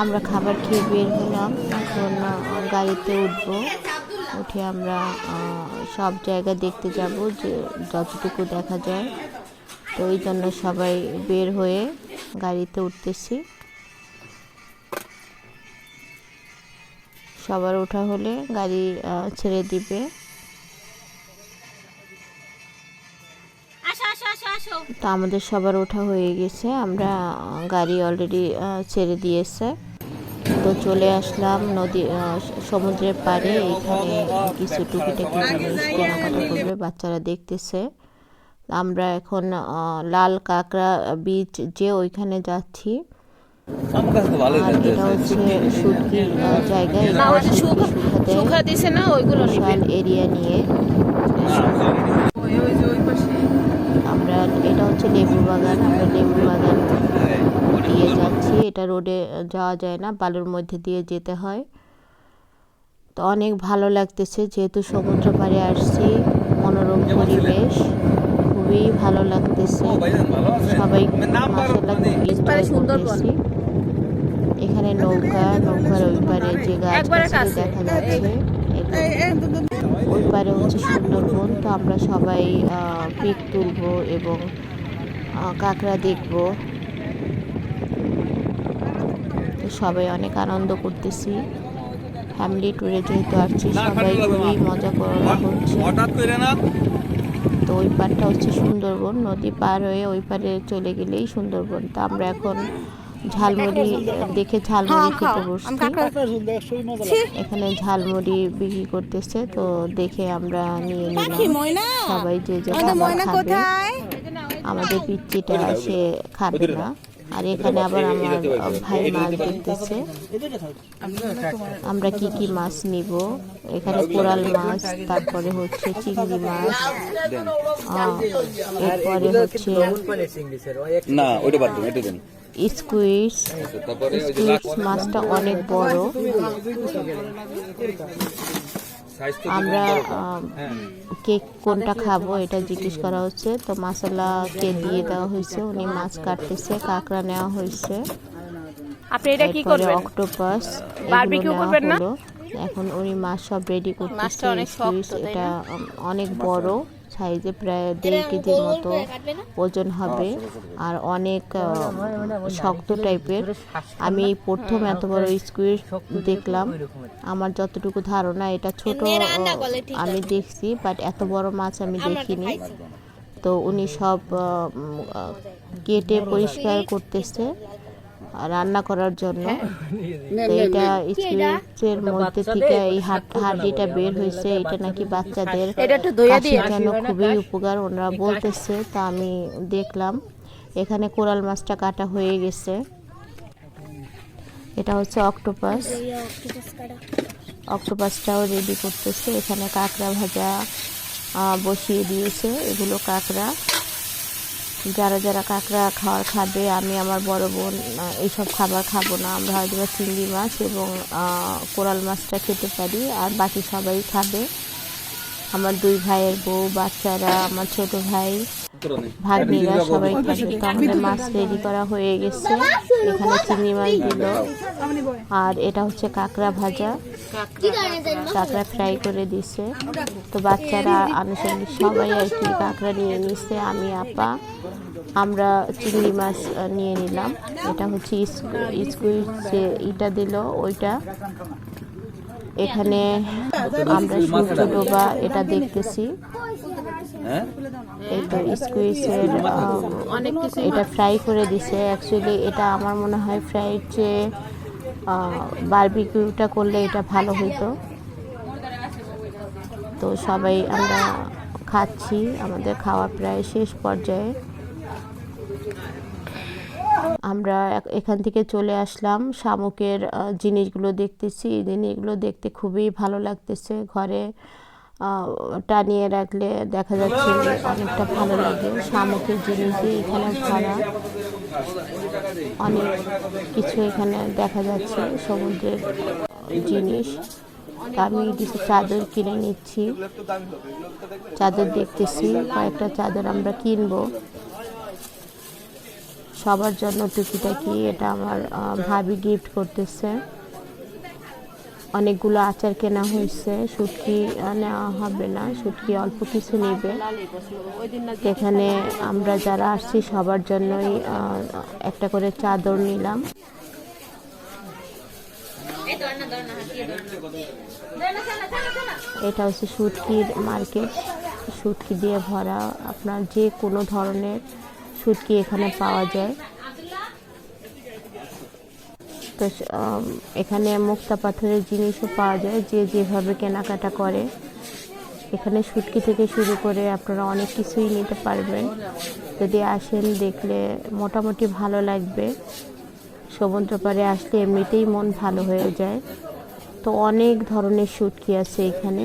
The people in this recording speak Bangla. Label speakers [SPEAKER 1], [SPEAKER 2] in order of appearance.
[SPEAKER 1] আমরা খাবার খেয়ে বের হলাম। এখন গাড়িতে উঠব। উঠে আমরা সব জায়গা দেখতে যাব যে যতটুকু দেখা যায়। তো ওই জন্য সবাই বের হয়ে গাড়িতে উঠতেছি। সবার ওঠা হলে গাড়ি ছেড়ে দিবে। তো আমাদের সবার ওঠা হয়ে গেছে আমরা গাড়ি অলরেডি ছেড়ে দিয়েছে। তো চলে আসলাম নদী সমুদ্রের পাড়ে এখানে কিছু টুকিটাকি জিনিস কেনাকাটা করবে বাচ্চারা দেখতেছে। আমরা এখন লাল কাঁকড়া বিচ যে ওইখানে যাচ্ছি। আর এটা হচ্ছে শুটকির জায়গা এরিয়া নিয়ে। আমরা এটা হচ্ছে লেবু বাগান আমরা লেবু বাগান দিয়ে যাচ্ছি। এটা রোডে যাওয়া যায় না বালুর মধ্যে দিয়ে যেতে হয়। তো অনেক ভালো লাগতেছে যেহেতু সমুদ্র পাড়ে আসছি মনোরম পরিবেশ খুবই ভালো লাগতেছে। সবাই মাসাল্লাহ এখানে নৌকা নৌকার ওই পারে যে গাছ দেখা যাচ্ছে। ওই পারে হচ্ছে সুন্দরবন তো আমরা সবাই পিক তুলবো এবং কাঁকড়া দেখব। তো সবাই অনেক আনন্দ করতেছি। ফ্যামিলি ট্যুরে যেহেতু আসছি সবাই খুবই মজা করা হচ্ছে তো ওই পারটা হচ্ছে সুন্দরবন নদী পার হয়ে ওই পারে চলে গেলেই সুন্দরবন। তো আমরা এখন ঝালমুড়ি দেখে ঝালমুড়ি খেতে বসছি। এখানে ঝালমুড়ি বিক্রি করতেছে তো দেখে আমরা নিয়ে নিলাম। সবাই যে যে খাবার খাবে আমাদের পিচ্চিটা সে খাবে না। আর এখানে আবার আমার ভাই মাছ দেখতেছে আমরা কি কি মাছ নিব এখানে কোরাল মাছ তারপরে হচ্ছে চিংড়ি মাছ আহ, এরপরে হচ্ছে
[SPEAKER 2] না ওইটা বাদ দিন এটা দিন
[SPEAKER 1] স্কুইস
[SPEAKER 2] তারপরে
[SPEAKER 1] স্কুইস মাছটা অনেক বড় আমরা কেক কে কোনটা খাব এটা জিজ্ঞেস করা হচ্ছে। তো মশলা কে দিয়ে দেওয়া হয়েছে? উনি মাছ কাটতেছে কাঁকড়া নেওয়া হয়েছে।
[SPEAKER 3] আপনি এটা কি করবেন?
[SPEAKER 1] অক্টোপাস
[SPEAKER 3] বারবিকিউ করবেন না?
[SPEAKER 1] এখন উনি মাছ সব রেডি
[SPEAKER 3] মাছটা
[SPEAKER 1] করতেছে
[SPEAKER 3] অনেক শক্ত,
[SPEAKER 1] এটা অনেক বড়। সাইজে প্রায় দেড় কেজির মতো ওজন হবে। আর অনেক শক্ত টাইপের আমি প্রথম এত বড় স্কুইস দেখলাম। আমার যতটুকু ধারণা এটা ছোট আমি দেখছি বাট এত বড় মাছ আমি দেখিনি। তো উনি সব কেটে পরিষ্কার করতেছে। রান্না করার জন্য। তো এটা স্কুইসের মধ্যে থেকে এই হাড- হাড্ডিটা বের হয়েছে। এটা নাকি বাচ্চাদের জন্য খুবই উপকার ওনারা বলতেছে তা আমি দেখলাম। এখানে কোরাল মাছটা কাটা হয়ে গেছে। এটা হচ্ছে অক্টোপাস। অক্টোপাসটাও রেডি করতেছে। এখানে কাঁকড়া ভাজা আহ, বসিয়ে দিয়েছে। এগুলো কাঁকড়া। যারা যারা কাঁকড়া খাওয়ার খাবে, আমি আমার বড় বোন এইসব খাবার খাব না। আমরা হয়তো বা চিংড়ি মাছ এবং কোরাল মাছটা খেতে পারি, আর বাকি সবাই খাবে। আমার দুই ভাইয়ের বউ, বাচ্চারা, আমার ছোট ভাই। ভাগ্নিরা সবাই আমাদের মাছ রেডি করা হয়ে গেছে। এখানে চিংড়ি মাছ দিল। আর এটা হচ্ছে কাঁকড়া ভাজা। কাঁকড়া ফ্রাই করে দিছে। তো বাচ্চারা আনুষঙ্গিক সবাই আর কি কাঁকড়া নিয়ে নিছে। আমি আপা আমরা চিংড়ি মাছ নিয়ে নিলাম। এটা হচ্ছে স্কুইজ যে ইটা দিল ওইটা। এখানে আমরা সূর্য ডোবা এটা দেখতেছি। এই তো স্কুইসের অনেক কিছু এটা ফ্রাই করে দিছে। অ্যাকচুয়ালি এটা আমার মনে হয় ফ্রাইড চেয়ে বারবিকিউটা করলে এটা ভালো হতো তো সবাই আমরা খাচ্ছি। আমাদের খাওয়া প্রায় শেষ পর্যায়ে। আমরা এখান থেকে চলে আসলাম। শামুকের জিনিসগুলো দেখতেছি। এই জিনিসগুলো দেখতে খুবই ভালো লাগতেছে। ঘরে টানিয়ে রাখলে দেখা যাচ্ছে অনেকটা ভালো লাগে। শামুকের জিনিস দিয়ে এখানে ভরা। অনেক কিছু এখানে দেখা যাচ্ছে, সমুদ্রের জিনিস। আমি কিছু চাদর কিনে নিচ্ছি। চাদর দেখতেছি, কয়েকটা চাদর আমরা কিনবো। সবার জন্য টুকিটাকি, এটা আমার ভাবি গিফট করতেছে। অনেকগুলো আচার কেনা হয়েছে আহ, নেওয়া হবে না শুটকি অল্প কিছু নেবে। এখানে আমরা যারা আসছি সবার জন্যই একটা করে চাদর নিলাম। এটা হচ্ছে শুটকির মার্কেট। শুটকি দিয়ে ভরা আপনার যে কোনো ধরনের শুটকি এখানে পাওয়া যায়। তো এখানে মুক্তা পাথরের জিনিসও পাওয়া যায় যে যেভাবে কেনাকাটা করে। এখানে শুটকি থেকে শুরু করে আপনারা অনেক কিছুই নিতে পারবেন। যদি আসেন দেখলে মোটামুটি ভালো লাগবে। সমুদ্র পাড়ে আসলে এমনিতেই মন ভালো হয়ে যায়। তো অনেক ধরনের শুটকি আছে এখানে।